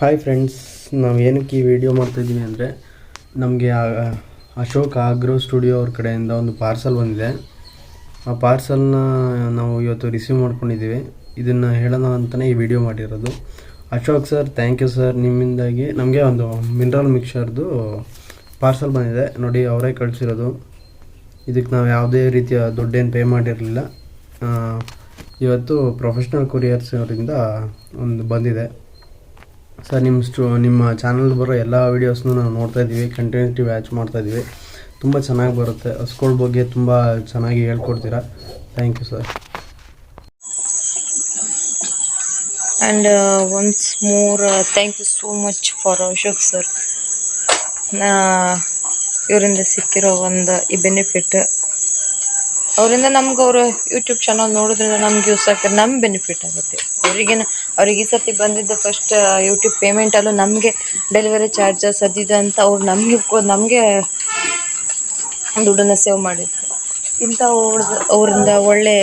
Hi friends ನಾವು ಏನಕ್ಕೆ ಈ ವಿಡಿಯೋ ಮಾಡ್ತಾಯಿದ್ದೀವಿ ಅಂದರೆ ನಮಗೆ ಅಶೋಕ್ ಆಗ್ರೋ ಸ್ಟುಡಿಯೋ ಅವ್ರ ಕಡೆಯಿಂದ ಒಂದು ಪಾರ್ಸಲ್ ಬಂದಿದೆ. ಆ ಪಾರ್ಸಲ್ನ ನಾವು ಇವತ್ತು ರಿಸೀವ್ ಮಾಡ್ಕೊಂಡಿದ್ದೀವಿ ಇದನ್ನು ಹೇಳೋಣ ಅಂತಲೇ ಈ ವಿಡಿಯೋ ಮಾಡಿರೋದು. Ashok sir thank you sir ನಿಮ್ಮಿಂದಾಗಿ ನಮಗೆ ಒಂದು ಮಿನರಲ್ ಮಿಕ್ಸರ್ದು ಪಾರ್ಸಲ್ ಬಂದಿದೆ. ನೋಡಿ, ಅವರೇ ಕಳಿಸಿರೋದು. ಇದಕ್ಕೆ ನಾವು ಯಾವುದೇ ರೀತಿಯ ದುಡ್ಡೇನು ಪೇ ಮಾಡಿರಲಿಲ್ಲ. ಇವತ್ತು ಪ್ರೊಫೆಷ್ನಲ್ ಕೊರಿಯರ್ಸ್ ಅವರಿಂದ ಒಂದು ಬಂದಿದೆ. ಸರ್ ನಿಮ್ಮ ಸ್ಟು ನಿಮ್ಮ ಚಾನಲ್ ಬರೋ ಎಲ್ಲ ವೀಡಿಯೋಸ್ನೂ ನಾವು ನೋಡ್ತಾ ಇದ್ದೀವಿ ಕಂಟಿನ್ಯೂಟಿ ವ್ಯಾಚ್ ಮಾಡ್ತಾ ಇದ್ದೀವಿ. ತುಂಬ ಚೆನ್ನಾಗಿ ಬರುತ್ತೆ. ಹಸ್ಗಳ ಬಗ್ಗೆ ತುಂಬ ಚೆನ್ನಾಗಿ ಹೇಳ್ಕೊಡ್ತೀರಾ. Thank you sir and once more thank you so much for Ashok sir ಇವರಿಂದ ಸಿಕ್ಕಿರೋ ಒಂದು ಈ ಬೆನಿಫಿಟ್ ಅವರಿಂದ ನಮ್ಗೆ ಅವರು ಯೂಟ್ಯೂಬ್ ಚಾನಲ್ ನೋಡೋದ್ರಿಂದ ನಮ್ಗೆ ಯೂಸ್ ಆಗ್ತಾರೆ ನಮ್ಮ ಬೆನಿಫಿಟ್ ಆಗುತ್ತೆ. ಅವರಿಗೇನು ಅವ್ರಿಗೆ ಈ ಸರ್ತಿ ಬಂದಿದ್ದು ಫಸ್ಟ್ ಯೂಟ್ಯೂಬ್ ಪೇಮೆಂಟಲ್ಲೂ ನಮಗೆ ಡೆಲಿವರಿ ಚಾರ್ಜಸ್ ಅದಿದೆ ಅಂತ ಅವ್ರು ನಮಗೆ ನಮಗೆ ದುಡ್ಡನ್ನು ಸೇವ್ ಮಾಡಿದ್ರು. ಇಂಥ ಅವರಿಂದ ಒಳ್ಳೆ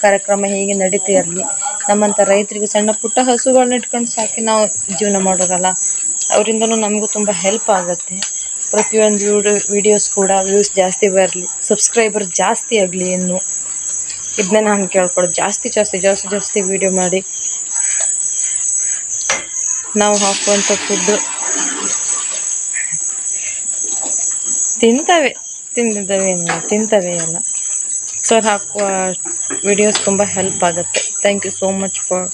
ಕಾರ್ಯಕ್ರಮ ಹೀಗೆ ನಡೀತಾ ಇರಲಿ ನಮ್ಮಂಥ ರೈತರಿಗೆ ಸಣ್ಣ ಪುಟ್ಟ ಹಸುಗಳನ್ನ ಇಟ್ಕೊಂಡು ಸಾಕಿ ನಾವು ಜೀವನ ಮಾಡೋರಲ್ಲ. ಅವರಿಂದನೂ ನಮಗೂ ತುಂಬ ಹೆಲ್ಪ್ ಆಗುತ್ತೆ. ಪ್ರತಿಯೊಂದು ವಿಡಿಯೋ ವಿಡಿಯೋಸ್ ಕೂಡ ವ್ಯೂಸ್ ಜಾಸ್ತಿ ಬರಲಿ. ಸಬ್ಸ್ಕ್ರೈಬರ್ ಜಾಸ್ತಿ ಆಗಲಿ ಇನ್ನು. ಇದನ್ನ ನಾನು ಕೇಳ್ಕೊಳ್ಳೋದು. ಜಾಸ್ತಿ ಜಾಸ್ತಿ ಜಾಸ್ತಿ ಜಾಸ್ತಿ ವೀಡಿಯೋ ಮಾಡಿ. ನಾವು ಹಾಕುವಂಥ ಫುಡ್ಡು ತಿಂತವೆ, ತಿಂದಿದ್ದಾವೆ ತಿಂತವೆ ಎಲ್ಲ. ಸರ್ ಹಾಕುವ ವಿಡಿಯೋಸ್ ತುಂಬ ಹೆಲ್ಪ್ ಆಗುತ್ತೆ. Thank you so much for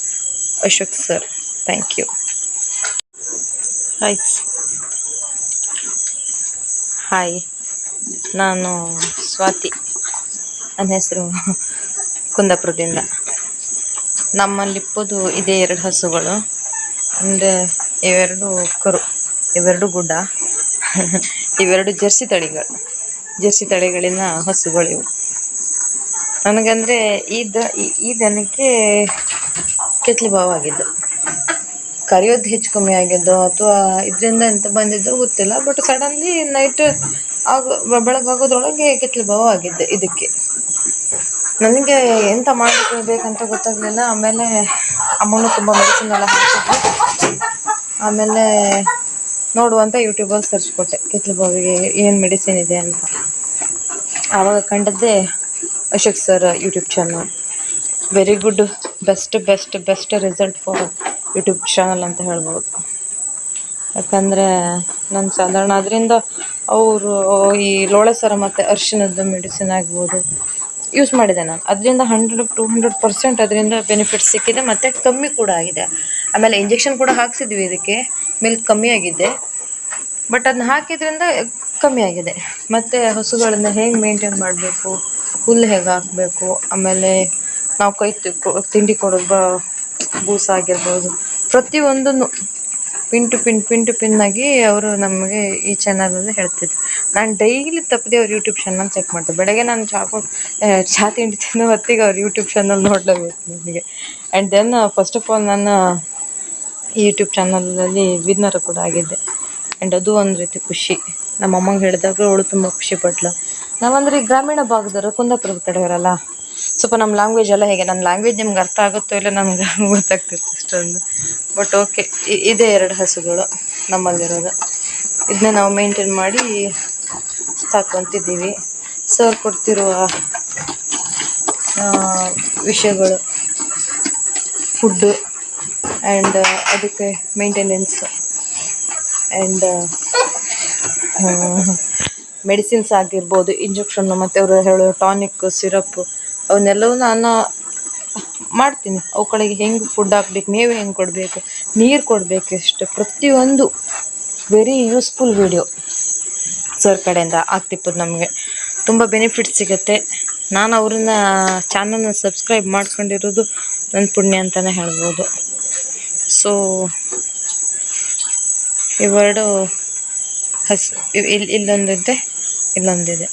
Ashok sir thank you hi hi ನಾನು ಸ್ವಾತಿ ನನ್ನ ಹೆಸರು ಕುಂದಾಪುರದಿಂದ. ನಮ್ಮಲ್ಲಿಪ್ಪದು ಇದೇ ಎರಡು ಹಸುಗಳು. ಅಂದರೆ ಇವೆರಡು ಕರು, ಇವೆರಡು ಗುಡ್ಡ, ಇವೆರಡು ಜರ್ಸಿ ತಳಿಗಳು, ಜರ್ಸಿ ತಳಿಗಳಿನ ಹಸುಗಳು ಇವು. ನನಗಂದರೆ ಈ ದ, ಈ- ದನಕ್ಕೆ ಭಾವ ಆಗಿದ್ದು. ಕರೆಯೋದು ಹೆಚ್ಚು ಕಮ್ಮಿ ಆಗಿದ್ದು, ಅಥವಾ ಇದರಿಂದ ಎಂತ ಬಂದಿದ್ದೋ ಗೊತ್ತಿಲ್ಲ ಬಟ್ ಸಡನ್ಲಿ ನೈಟ್ ಆಗ ಬೆಳಗಾಗೋದ್ರೊಳಗೆ ಕೆತ್ತಲು ಭಾವ ಆಗಿದ್ದೆ ಇದಕ್ಕೆ. ನನಗೆ ಎಂತ ಮಾಡಬೇಕು ಬೇಕಂತ ಗೊತ್ತಾಗಲಿಲ್ಲ, ಆಮೇಲೆ ಅಮ್ಮನೂ ತುಂಬ ಮೆಡಿಸಿನ್ ಎಲ್ಲ ಆಮೇಲೆ ನೋಡುವಂತ ಯೂಟ್ಯೂಬಲ್ಲಿ ಸರ್ಚ್ ಕೊಟ್ಟೆ, ಕಿತ್ಲು ಬಾವಿಗೆ ಏನು ಮೆಡಿಸಿನ್ ಇದೆ ಅಂತ. ಆವಾಗ ಕಂಡದ್ದೇ Ashok sir YouTube channel very good best best best result for YouTube channel ಅಂತ ಹೇಳ್ಬೋದು. ಯಾಕಂದರೆ ನಾನು ಸಾಧಾರಣ ಅದರಿಂದ ಅವರು, ಈ ಲೋಳೆ ಸರ ಮತ್ತು ಅರಿಶಿನದ ಮೆಡಿಸಿನ್ ಆಗ್ಬೋದು ಯೂಸ್ ಮಾಡಿದೆ ನಾನು. ಅದರಿಂದ ಹಂಡ್ರೆಡ್ ಟು ಹಂಡ್ರೆಡ್ ಪರ್ಸೆಂಟ್ ಅದರಿಂದ ಬೆನಿಫಿಟ್ ಸಿಕ್ಕಿದೆ, ಮತ್ತು ಕಮ್ಮಿ ಕೂಡ ಆಗಿದೆ. ಆಮೇಲೆ ಇಂಜೆಕ್ಷನ್ ಕೂಡ ಹಾಕ್ಸಿದ್ವಿ ಇದಕ್ಕೆ. ಮಿಲ್ಕ್ ಕಮ್ಮಿ ಆಗಿದೆ. ಬಟ್ ಅದನ್ನ ಹಾಕಿದ್ರಿಂದ ಕಮ್ಮಿ ಆಗಿದೆ. ಮತ್ತು ಹಸುಗಳನ್ನ ಹೇಗೆ ಮೇಂಟೈನ್ ಮಾಡಬೇಕು? ಹುಲ್ಲು ಹೇಗೆ ಹಾಕಬೇಕು? ಆಮೇಲೆ ನಾವು ಕೈ ತಿಂಡಿ ಕೊಡೋದು ಬ ಬೂಸ ಆಗಿರ್ಬೋದು. ಪ್ರತಿಯೊಂದನ್ನು pin to pin pin to pin ಆಗಿ ಅವರು ನಮಗೆ ಈ ಚಾನಲಲ್ಲಿ ಹೇಳ್ತಿದ್ರು. ನಾನು ಡೈಲಿ ತಪ್ಪದೆ ಅವ್ರ ಯೂಟ್ಯೂಬ್ ಚಾನಲ್ ಚೆಕ್ ಮಾಡ್ತೆ. ಬೆಳಗ್ಗೆ ನಾನು ಚಾ ಕೊಡ್ ಚಹಾ ತಿಂಡಿ ತಿನ್ನೋ ಹೊತ್ತಿಗೆ ಅವ್ರ ಯೂಟ್ಯೂಬ್ ಚಾನಲ್ ನೋಡಲೇಬೇಕು ನನಗೆ. And then first of all ನಾನು ಯೂಟ್ಯೂಬ್ ಚಾನಲಲ್ಲಿ ವಿನ್ನರ್ ಕೂಡ ಆಗಿದ್ದೆ. ಆ್ಯಂಡ್ ಅದು ಒಂದು ರೀತಿ ಖುಷಿ. ನಮ್ಮ ಅಮ್ಮಂಗೆ ಹೇಳಿದಾಗ ಅವಳು ತುಂಬ ಖುಷಿ ಪಟ್ಲು. ನಾವಂದ್ರೆ ಈ ಗ್ರಾಮೀಣ ಭಾಗದವರು, ಕುಂದಾಪುರದ ಕಡೆಯವರಲ್ಲ, ಸ್ವಲ್ಪ ನಮ್ಮ ಲ್ಯಾಂಗ್ವೇಜ್ ಎಲ್ಲ ಹೇಗೆ? ನನ್ನ ಲ್ಯಾಂಗ್ವೇಜ್ ನಿಮ್ಗೆ ಅರ್ಥ ಆಗುತ್ತೋ ಇಲ್ಲ ನಮ್ಗೆ ಗೊತ್ತಾಗ್ತಿತ್ತು ಅಷ್ಟೊಂದು. ಬಟ್ ಓಕೆ ಇದೆ ಎರಡು ಹಸುಗಳು ನಮ್ಮಲ್ಲಿರೋದು. ಇದನ್ನ ನಾವು ಮೇಂಟೈನ್ ಮಾಡಿ ಸಾಕೊಂತಿದ್ದೀವಿ ಸರ್ ಕೊಡ್ತಿರುವ ವಿಷಯಗಳು ಫುಡ್ಡು ಆ್ಯಂಡ್ ಅದಕ್ಕೆ ಮೇಂಟೆನೆನ್ಸ್ ಆ್ಯಂಡ್ ಮೆಡಿಸಿನ್ಸ್ ಆಗಿರ್ಬೋದು ಇಂಜೆಕ್ಷನ್ನು ಮತ್ತು ಅವರು ಹೇಳೋ ಟಾನಿಕ್ ಸಿರಪ್ ಅವನ್ನೆಲ್ಲವೂ ನಾನು ಮಾಡ್ತೀನಿ. ಅವುಗಳಿಗೆ ಹೆಂಗೆ ಫುಡ್ ಹಾಕ್ಬೇಕು ಮೇವು ಹೆಂಗೆ ಕೊಡಬೇಕು, ನೀರು ಕೊಡಬೇಕು ಎಷ್ಟು, ಪ್ರತಿಯೊಂದು ವೆರಿ ಯೂಸ್ಫುಲ್ ವಿಡಿಯೋ ಸರ್ ಕಡೆಯಿಂದ ಆಗ್ತಿಪ್ಪದು ನಮಗೆ. ತುಂಬ ಬೆನಿಫಿಟ್ ಸಿಗುತ್ತೆ. ನಾನು ಅವ್ರನ್ನ ಚಾನಲ್ನ ಸಬ್ಸ್ಕ್ರೈಬ್ ಮಾಡ್ಕೊಂಡಿರೋದು ನನ್ನ ಪುಣ್ಯ ಅಂತಲೇ ಹೇಳ್ಬೋದು. ಸೊ ಇವೆರಡು ಇಲ್ಲಿ ಇಲ್ಲೊಂದಿದೆ ಇಲ್ಲೊಂದಿದೆ.